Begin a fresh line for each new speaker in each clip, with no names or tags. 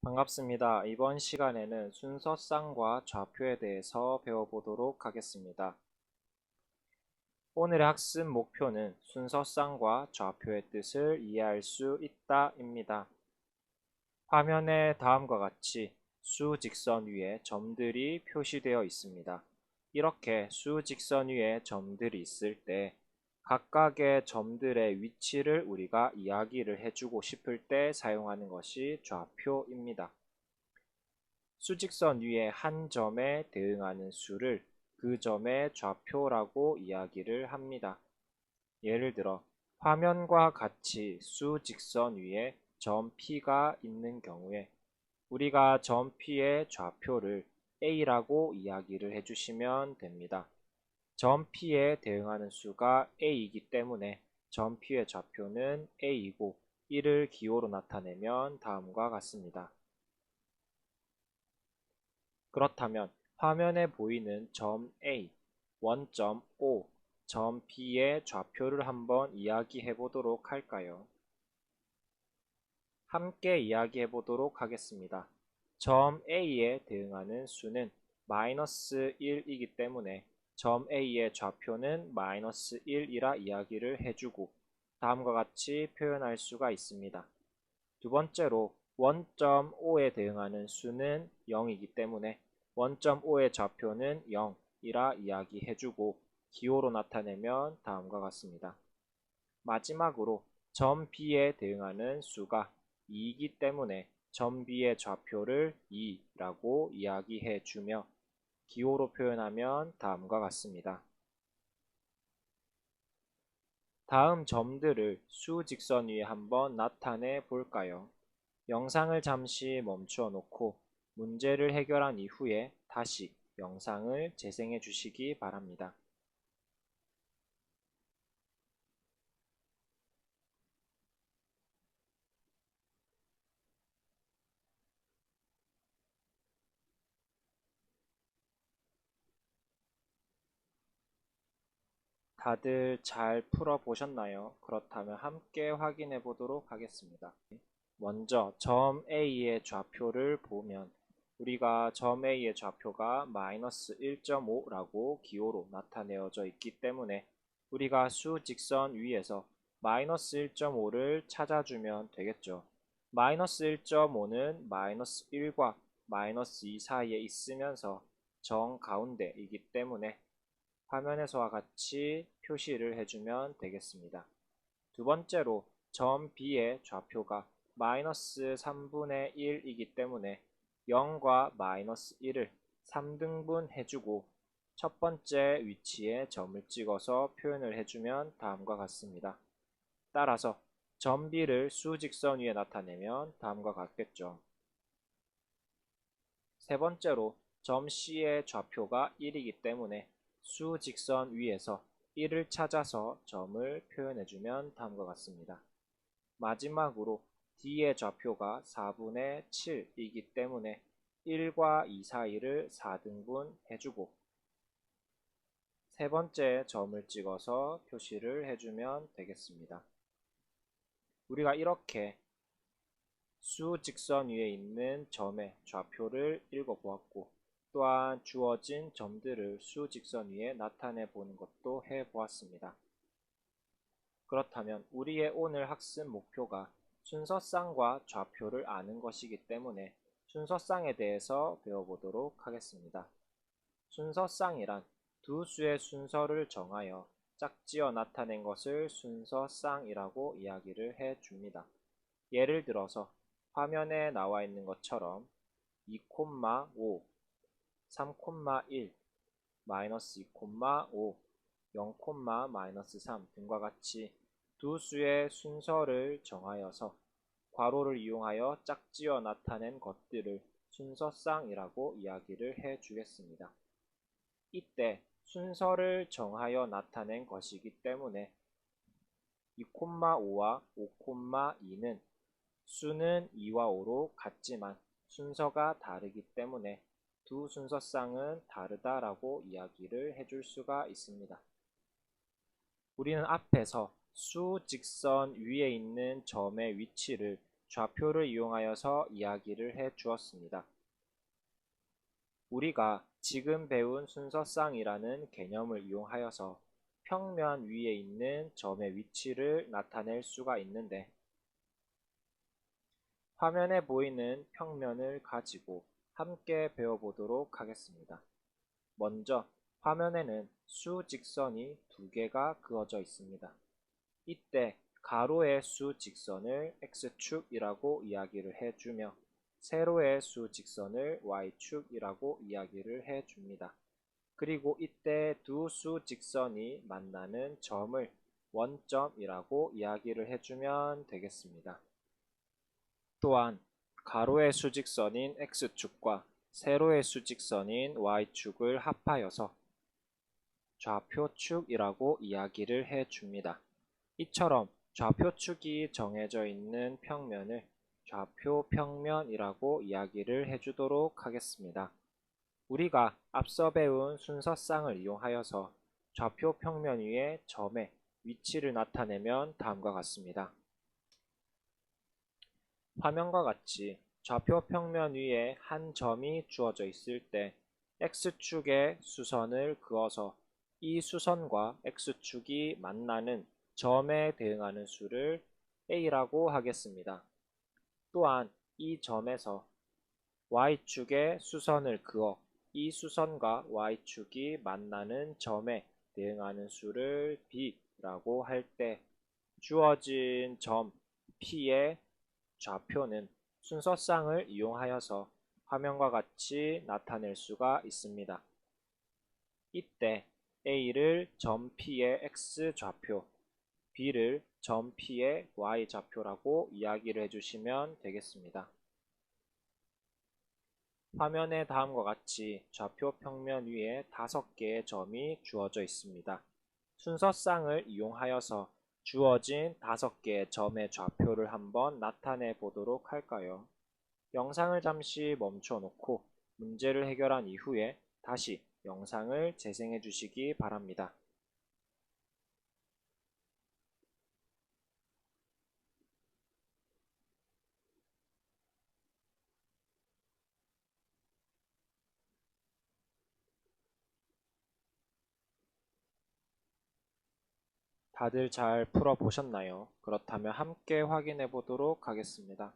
반갑습니다. 이번 시간에는 순서쌍과 좌표에 대해서 배워보도록 하겠습니다. 오늘의 학습 목표는 순서쌍과 좌표의 뜻을 이해할 수 있다입니다. 화면에 다음과 같이 수 직선 위에 점들이 표시되어 있습니다. 이렇게 수 직선 위에 점들이 있을 때 각각의 점들의 위치를 우리가 이야기를 해주고 싶을 때 사용하는 것이 좌표입니다. 수직선 위에 한 점에 대응하는 수를 그 점의 좌표라고 이야기를 합니다. 예를 들어 화면과 같이 수직선 위에 점 P가 있는 경우에 우리가 점 P의 좌표를 A라고 이야기를 해주시면 됩니다. 점 P에 대응하는 수가 A이기 때문에 점 P의 좌표는 A이고 이를 기호로 나타내면 다음과 같습니다. 그렇다면 화면에 보이는 점 A, 원점 O, 점 B의 좌표를 한번 이야기해 보도록 할까요? 함께 이야기해 보도록 하겠습니다. 점 A에 대응하는 수는 마이너스 1이기 때문에 점 A의 좌표는 마이너스 1이라 이야기를 해주고 다음과 같이 표현할 수가 있습니다. 두 번째로 원점 O에 대응하는 수는 0이기 때문에 원점 O의 좌표는 0이라 이야기해주고 기호로 나타내면 다음과 같습니다. 마지막으로 점 B에 대응하는 수가 2이기 때문에 점 B의 좌표를 2라고 이야기해주며 기호로 표현하면 다음과 같습니다. 다음 점들을 수 직선 위에 한번 나타내 볼까요? 영상을 잠시 멈추어 놓고 문제를 해결한 이후에 다시 영상을 재생해 주시기 바랍니다. 다들 잘 풀어보셨나요? 그렇다면 함께 확인해 보도록 하겠습니다. 먼저 점 A의 좌표를 보면 우리가 점 A의 좌표가 마이너스 1.5라고 기호로 나타내어져 있기 때문에 우리가 수 직선 위에서 마이너스 1.5를 찾아주면 되겠죠. 마이너스 1.5는 마이너스 1과 마이너스 2 사이에 있으면서 정 가운데이기 때문에 화면에서와 같이 표시를 해주면 되겠습니다. 두 번째로 점 B의 좌표가 마이너스 3분의 1이기 때문에 0과 마이너스 1을 3등분 해주고 첫 번째 위치에 점을 찍어서 표현을 해주면 다음과 같습니다. 따라서 점 B를 수직선 위에 나타내면 다음과 같겠죠. 세 번째로 점 C의 좌표가 1이기 때문에 수직선 위에서 1을 찾아서 점을 표현해주면 다음과 같습니다. 마지막으로 D의 좌표가 4분의 7이기 때문에 1과 2 사이를 4등분 해주고 세 번째 점을 찍어서 표시를 해주면 되겠습니다. 우리가 이렇게 수 직선 위에 있는 점의 좌표를 읽어보았고 또한 주어진 점들을 수 직선 위에 나타내 보는 것도 해 보았습니다. 그렇다면 우리의 오늘 학습 목표가 순서쌍과 좌표를 아는 것이기 때문에 순서쌍에 대해서 배워보도록 하겠습니다. 순서쌍이란 두 수의 순서를 정하여 짝지어 나타낸 것을 순서쌍이라고 이야기를 해 줍니다. 예를 들어서 화면에 나와 있는 것처럼 2,5 3,1, 마이너스 2,5, 0, 마이너스 3 등과 같이 두 수의 순서를 정하여서 괄호를 이용하여 짝지어 나타낸 것들을 순서쌍이라고 이야기를 해 주겠습니다. 이때 순서를 정하여 나타낸 것이기 때문에 2,5와 5,2는 수는 2와 5로 같지만 순서가 다르기 때문에 두 순서쌍은 다르다라고 이야기를 해줄 수가 있습니다. 우리는 앞에서 수 직선 위에 있는 점의 위치를 좌표를 이용하여서 이야기를 해 주었습니다. 우리가 지금 배운 순서쌍이라는 개념을 이용하여서 평면 위에 있는 점의 위치를 나타낼 수가 있는데 화면에 보이는 평면을 가지고 함께 배워보도록 하겠습니다. 먼저 화면에는 수 직선이 두 개가 그어져 있습니다. 이때 가로의 수 직선을 x축이라고 이야기를 해주며 세로의 수 직선을 y축이라고 이야기를 해줍니다. 그리고 이때 두 수 직선이 만나는 점을 원점이라고 이야기를 해주면 되겠습니다. 또한 가로의 수직선인 x축과 세로의 수직선인 y축을 합하여서 좌표축이라고 이야기를 해줍니다. 이처럼 좌표축이 정해져 있는 평면을 좌표평면이라고 이야기를 해주도록 하겠습니다. 우리가 앞서 배운 순서쌍을 이용하여서 좌표평면 위에 점의 위치를 나타내면 다음과 같습니다. 화면과 같이 좌표 평면 위에 한 점이 주어져 있을 때 x축에 수선을 그어서 이 수선과 x축이 만나는 점에 대응하는 수를 a라고 하겠습니다. 또한 이 점에서 y축에 수선을 그어 이 수선과 y축이 만나는 점에 대응하는 수를 b라고 할 때 주어진 점 p의 좌표는 순서쌍을 이용하여서 화면과 같이 나타낼 수가 있습니다. 이때 A를 점 P의 X좌표, B를 점 P의 Y좌표라고 이야기를 해주시면 되겠습니다. 화면에 다음과 같이 좌표 평면 위에 다섯 개의 점이 주어져 있습니다. 순서쌍을 이용하여서 주어진 다섯 개의 점의 좌표를 한번 나타내 보도록 할까요? 영상을 잠시 멈춰 놓고 문제를 해결한 이후에 다시 영상을 재생해 주시기 바랍니다. 다들 잘 풀어보셨나요? 그렇다면 함께 확인해 보도록 하겠습니다.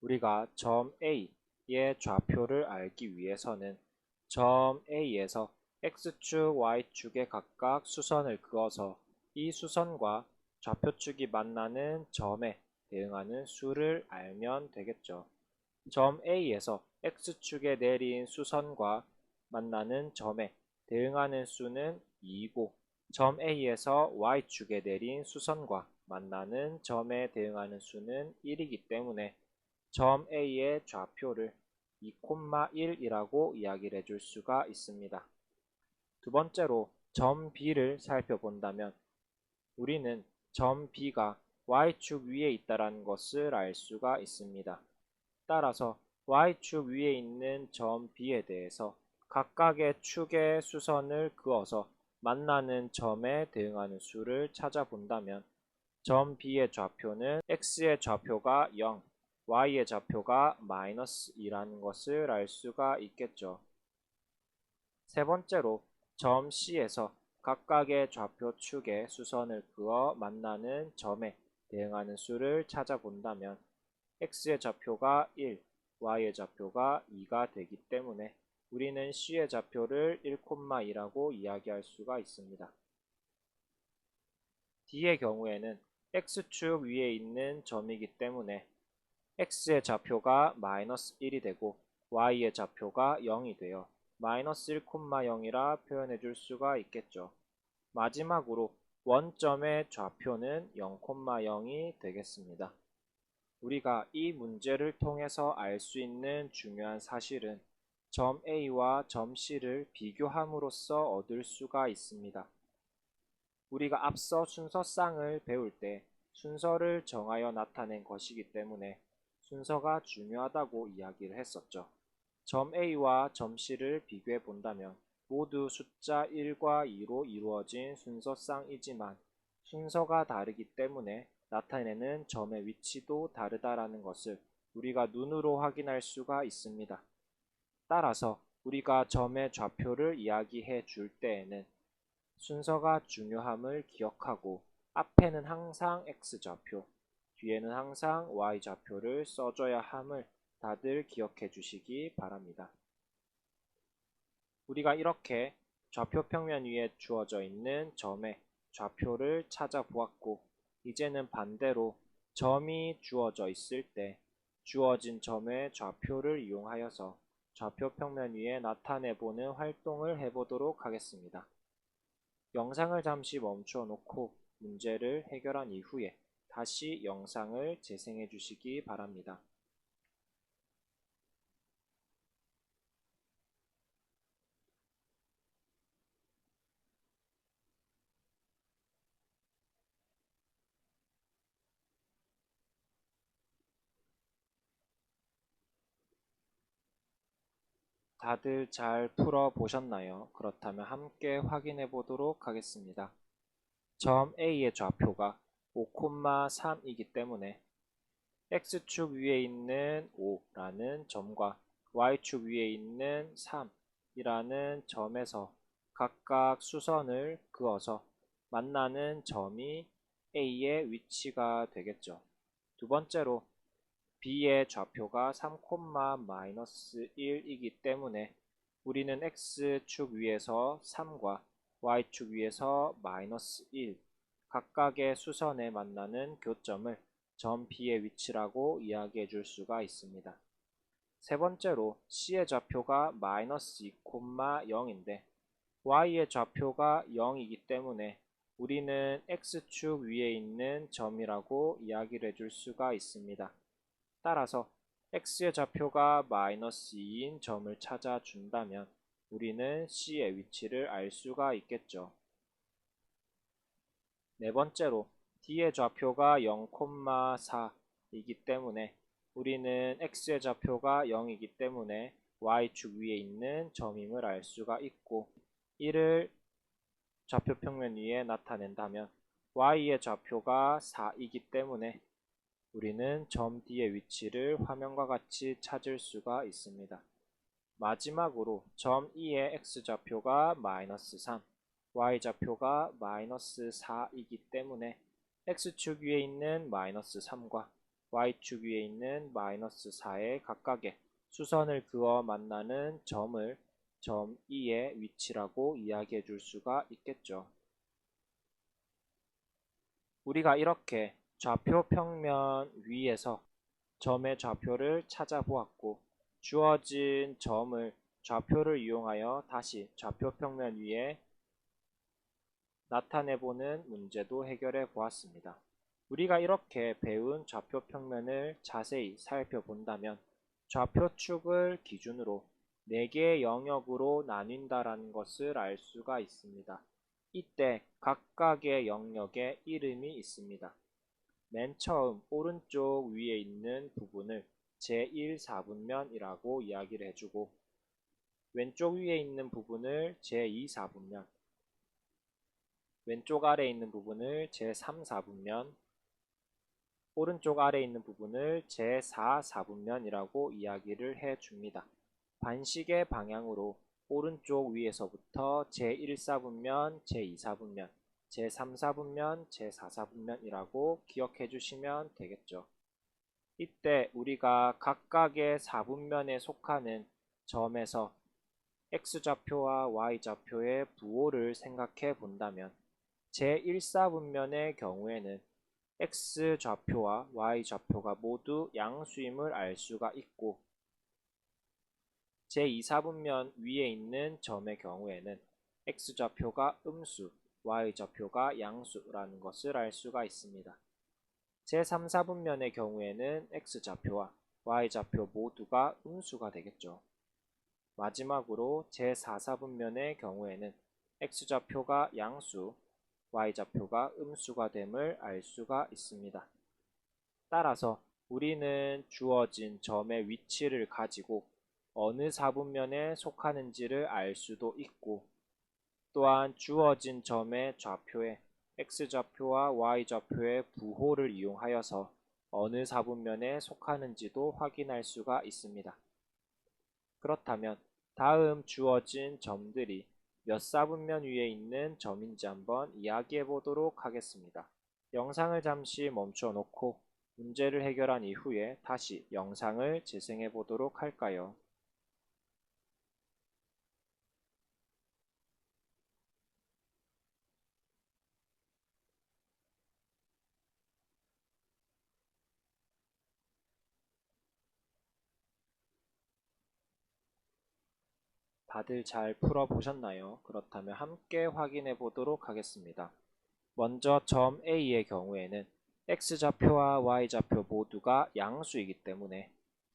우리가 점 A의 좌표를 알기 위해서는 점 A에서 X축, Y축에 각각 수선을 그어서 이 수선과 좌표축이 만나는 점에 대응하는 수를 알면 되겠죠. 점 A에서 X축에 내린 수선과 만나는 점에 대응하는 수는 2고 점 A에서 Y축에 내린 수선과 만나는 점에 대응하는 수는 1이기 때문에 점 A의 좌표를 2,1이라고 이야기를 해줄 수가 있습니다. 두 번째로 점 B를 살펴본다면 우리는 점 B가 Y축 위에 있다는 것을 알 수가 있습니다. 따라서 Y축 위에 있는 점 B에 대해서 각각의 축의 수선을 그어서 만나는 점에 대응하는 수를 찾아본다면 점 B의 좌표는 X의 좌표가 0, Y의 좌표가 마이너스 2라는 것을 알 수가 있겠죠. 세 번째로 점 C에서 각각의 좌표 축에 수선을 그어 만나는 점에 대응하는 수를 찾아본다면 X의 좌표가 1, Y의 좌표가 2가 되기 때문에 우리는 C의 좌표를 1,2라고 이야기할 수가 있습니다. D의 경우에는 X축 위에 있는 점이기 때문에 X의 좌표가 마이너스 1이 되고 Y의 좌표가 0이 되어 마이너스 1,0이라 표현해 줄 수가 있겠죠. 마지막으로 원점의 좌표는 0,0이 되겠습니다. 우리가 이 문제를 통해서 알 수 있는 중요한 사실은 점 A와 점 C를 비교함으로써 얻을 수가 있습니다. 우리가 앞서 순서 쌍을 배울 때 순서를 정하여 나타낸 것이기 때문에 순서가 중요하다고 이야기를 했었죠. 점 A와 점 C를 비교해 본다면 모두 숫자 1과 2로 이루어진 순서쌍이지만 순서가 다르기 때문에 나타내는 점의 위치도 다르다라는 것을 우리가 눈으로 확인할 수가 있습니다. 따라서 우리가 점의 좌표를 이야기해 줄 때에는 순서가 중요함을 기억하고 앞에는 항상 X좌표, 뒤에는 항상 Y좌표를 써줘야 함을 다들 기억해 주시기 바랍니다. 우리가 이렇게 좌표 평면 위에 주어져 있는 점의 좌표를 찾아보았고 이제는 반대로 점이 주어져 있을 때 주어진 점의 좌표를 이용하여서 좌표 평면 위에 나타내보는 활동을 해보도록 하겠습니다. 영상을 잠시 멈춰 놓고 문제를 해결한 이후에 다시 영상을 재생해 주시기 바랍니다. 다들 잘 풀어 보셨나요? 그렇다면 함께 확인해 보도록 하겠습니다. 점 A의 좌표가 5,3이기 때문에 X축 위에 있는 5라는 점과 Y축 위에 있는 3이라는 점에서 각각 수선을 그어서 만나는 점이 A의 위치가 되겠죠. 두 번째로 b의 좌표가 3,-1이기 때문에 우리는 x축 위에서 3과 y축 위에서 마이너스 1 각각의 수선에 만나는 교점을 점 B의 위치라고 이야기해 줄 수가 있습니다. 세 번째로 C의 좌표가 마이너스 2,0인데 Y의 좌표가 0이기 때문에 우리는 X축 위에 있는 점이라고 이야기를 해 줄 수가 있습니다. 따라서 x의 좌표가 마이너스 2인 점을 찾아준다면 우리는 c의 위치를 알 수가 있겠죠. 네 번째로 d의 좌표가 0,4이기 때문에 우리는 x의 좌표가 0이기 때문에 y축 위에 있는 점임을 알 수가 있고 이를 좌표 평면 위에 나타낸다면 y의 좌표가 4이기 때문에 우리는 점 D의 위치를 화면과 같이 찾을 수가 있습니다. 마지막으로 점 E의 X좌표가 마이너스 3, Y좌표가 마이너스 4이기 때문에 X축 위에 있는 마이너스 3과 Y축 위에 있는 마이너스 4의 각각의 수선을 그어 만나는 점을 점 E의 위치라고 이야기해 줄 수가 있겠죠. 우리가 이렇게 좌표 평면 위에서 점의 좌표를 찾아보았고 주어진 점을 좌표를 이용하여 다시 좌표 평면 위에 나타내보는 문제도 해결해 보았습니다. 우리가 이렇게 배운 좌표 평면을 자세히 살펴본다면 좌표축을 기준으로 4개의 영역으로 나뉜다라는 것을 알 수가 있습니다. 이때 각각의 영역에 이름이 있습니다. 맨 처음 오른쪽 위에 있는 부분을 제1사분면이라고 이야기를 해주고 왼쪽 위에 있는 부분을 제2사분면 왼쪽 아래에 있는 부분을 제3사분면 오른쪽 아래에 있는 부분을 제4사분면이라고 이야기를 해줍니다. 반식의 방향으로 오른쪽 위에서부터 제1사분면, 제2사분면, 제3사분면, 제4사분면이라고 기억해 주시면 되겠죠. 이때 우리가 각각의 사분면에 속하는 점에서 x좌표와 y좌표의 부호를 생각해 본다면 제1사분면의 경우에는 x좌표와 y좌표가 모두 양수임을 알 수가 있고 제2사분면 위에 있는 점의 경우에는 x좌표가 음수, y좌표가 양수라는 것을 알 수가 있습니다. 제3사분면의 경우에는 x좌표와 y좌표 모두가 음수가 되겠죠. 마지막으로 제4사분면의 경우에는 x좌표가 양수, y좌표가 음수가 됨을 알 수가 있습니다. 따라서 우리는 주어진 점의 위치를 가지고 어느 사분면에 속하는지를 알 수도 있고 또한 주어진 점의 좌표에 x좌표와 y좌표의 부호를 이용하여서 어느 사분면에 속하는지도 확인할 수가 있습니다. 그렇다면 다음 주어진 점들이 몇 사분면 위에 있는 점인지 한번 이야기해 보도록 하겠습니다. 영상을 잠시 멈춰 놓고 문제를 해결한 이후에 다시 영상을 재생해 보도록 할까요? 다들 잘 풀어보셨나요? 그렇다면 함께 확인해 보도록 하겠습니다. 먼저 점 A의 경우에는 X좌표와 Y좌표 모두가 양수이기 때문에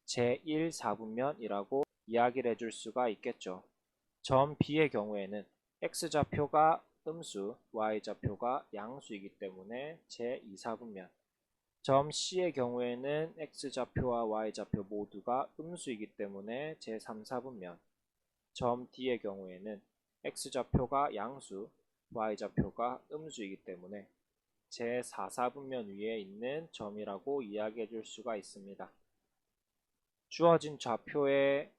제1 4분면이라고 이야기를 해줄 수가 있겠죠. 점 B의 경우에는 X좌표가 음수, Y좌표가 양수이기 때문에 제2 4분면 점 C의 경우에는 X좌표와 Y좌표 모두가 음수이기 때문에 제3 4분면 점 D의 경우에는 x좌표가 양수, y좌표가 음수이기 때문에 제4사분면 위에 있는 점이라고 이야기해 줄 수가 있습니다. 주어진 좌표의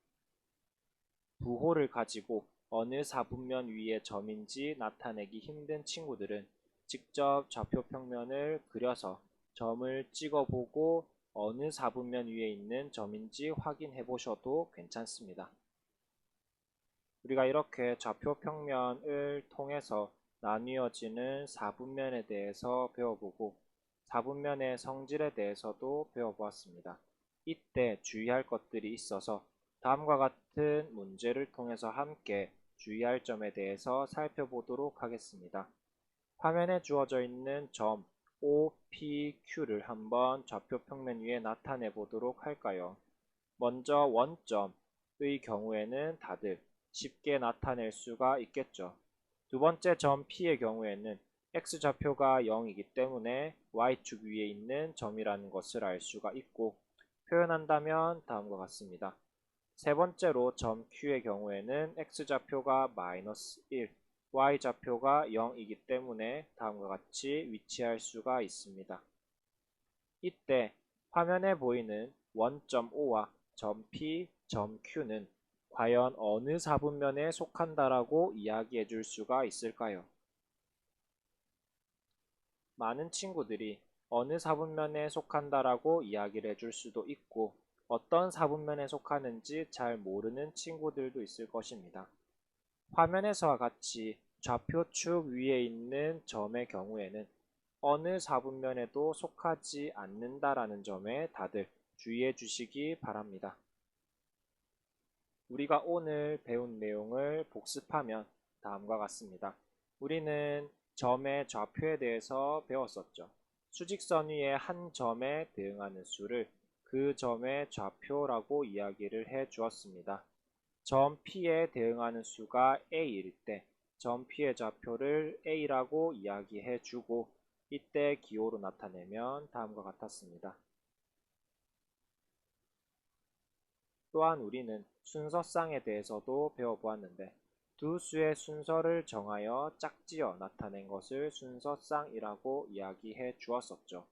부호를 가지고 어느 사분면 위의 점인지 나타내기 힘든 친구들은 직접 좌표 평면을 그려서 점을 찍어보고 어느 사분면 위에 있는 점인지 확인해 보셔도 괜찮습니다. 우리가 이렇게 좌표 평면을 통해서 나뉘어지는 4분면에 대해서 배워보고 4분면의 성질에 대해서도 배워보았습니다. 이때 주의할 것들이 있어서 다음과 같은 문제를 통해서 함께 주의할 점에 대해서 살펴보도록 하겠습니다. 화면에 주어져 있는 점 O, P, Q를 한번 좌표 평면 위에 나타내 보도록 할까요? 먼저 원점의 경우에는 다들 쉽게 나타낼 수가 있겠죠. 두 번째 점 P의 경우에는 x좌표가 0이기 때문에 y축 위에 있는 점이라는 것을 알 수가 있고 표현한다면 다음과 같습니다. 세 번째로 점 Q의 경우에는 x좌표가 마이너스 1, y좌표가 0이기 때문에 다음과 같이 위치할 수가 있습니다. 이때 화면에 보이는 원점 O와 점 P, 점 Q는 과연 어느 사분면에 속한다라고 이야기해 줄 수가 있을까요? 많은 친구들이 어느 사분면에 속한다라고 이야기를 해줄 수도 있고 어떤 사분면에 속하는지 잘 모르는 친구들도 있을 것입니다. 화면에서와 같이 좌표축 위에 있는 점의 경우에는 어느 사분면에도 속하지 않는다라는 점에 다들 주의해 주시기 바랍니다. 우리가 오늘 배운 내용을 복습하면 다음과 같습니다. 우리는 점의 좌표에 대해서 배웠었죠. 수직선 위에 한 점에 대응하는 수를 그 점의 좌표라고 이야기를 해 주었습니다. 점 P에 대응하는 수가 A일 때 점 P의 좌표를 A라고 이야기해 주고 이때 기호로 나타내면 다음과 같았습니다. 또한 우리는 순서쌍에 대해서도 배워보았는데 두 수의 순서를 정하여 짝지어 나타낸 것을 순서쌍이라고 이야기해 주었었죠.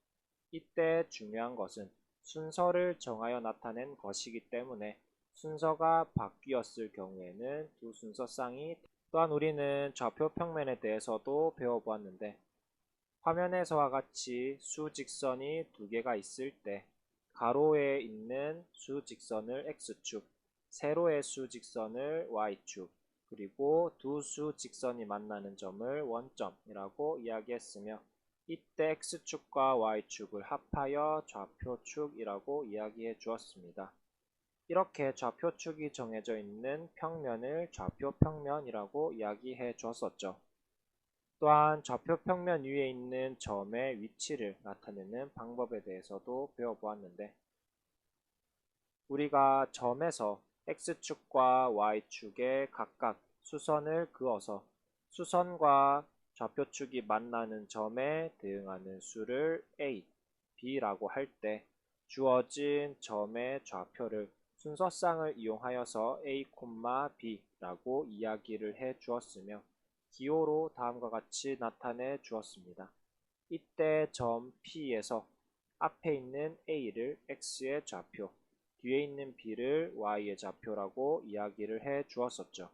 이때 중요한 것은 순서를 정하여 나타낸 것이기 때문에 순서가 바뀌었을 경우에는 두 순서쌍이 또한 우리는 좌표 평면에 대해서도 배워보았는데 화면에서와 같이 수직선이 두 개가 있을 때 가로에 있는 수 직선을 x축, 세로의 수 직선을 y축, 그리고 두 수 직선이 만나는 점을 원점이라고 이야기했으며 이때 x축과 y축을 합하여 좌표축이라고 이야기해 주었습니다. 이렇게 좌표축이 정해져 있는 평면을 좌표평면이라고 이야기해 주었었죠. 또한 좌표 평면 위에 있는 점의 위치를 나타내는 방법에 대해서도 배워보았는데 우리가 점에서 x축과 y축에 각각 수선을 그어서 수선과 좌표축이 만나는 점에 대응하는 수를 a, b라고 할 때 주어진 점의 좌표를 순서쌍을 이용하여서 a, b라고 이야기를 해 주었으며 기호로 다음과 같이 나타내 주었습니다. 이때 점 P에서 앞에 있는 A를 X의 좌표, 뒤에 있는 B를 Y의 좌표라고 이야기를 해 주었었죠.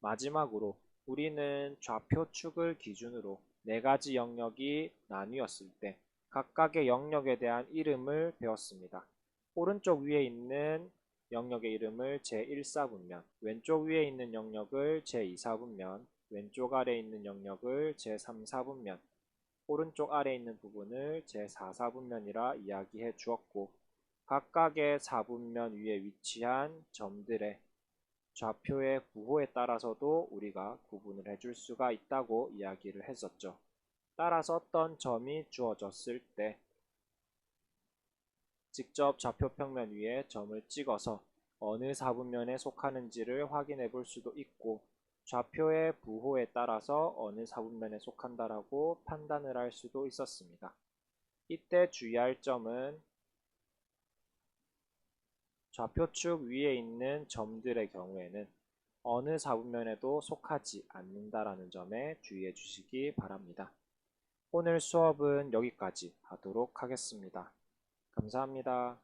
마지막으로 우리는 좌표축을 기준으로 네 가지 영역이 나뉘었을 때 각각의 영역에 대한 이름을 배웠습니다. 오른쪽 위에 있는 영역의 이름을 제1사분면, 왼쪽 위에 있는 영역을 제2사분면, 왼쪽 아래에 있는 영역을 제3사분면, 오른쪽 아래에 있는 부분을 제4사분면이라 이야기해 주었고 각각의 사분면 위에 위치한 점들의 좌표의 부호에 따라서도 우리가 구분을 해줄 수가 있다고 이야기를 했었죠. 따라서 어떤 점이 주어졌을 때 직접 좌표 평면 위에 점을 찍어서 어느 사분면에 속하는지를 확인해 볼 수도 있고 좌표의 부호에 따라서 어느 사분면에 속한다라고 판단을 할 수도 있었습니다. 이때 주의할 점은 좌표축 위에 있는 점들의 경우에는 어느 사분면에도 속하지 않는다라는 점에 주의해 주시기 바랍니다. 오늘 수업은 여기까지 하도록 하겠습니다. 감사합니다.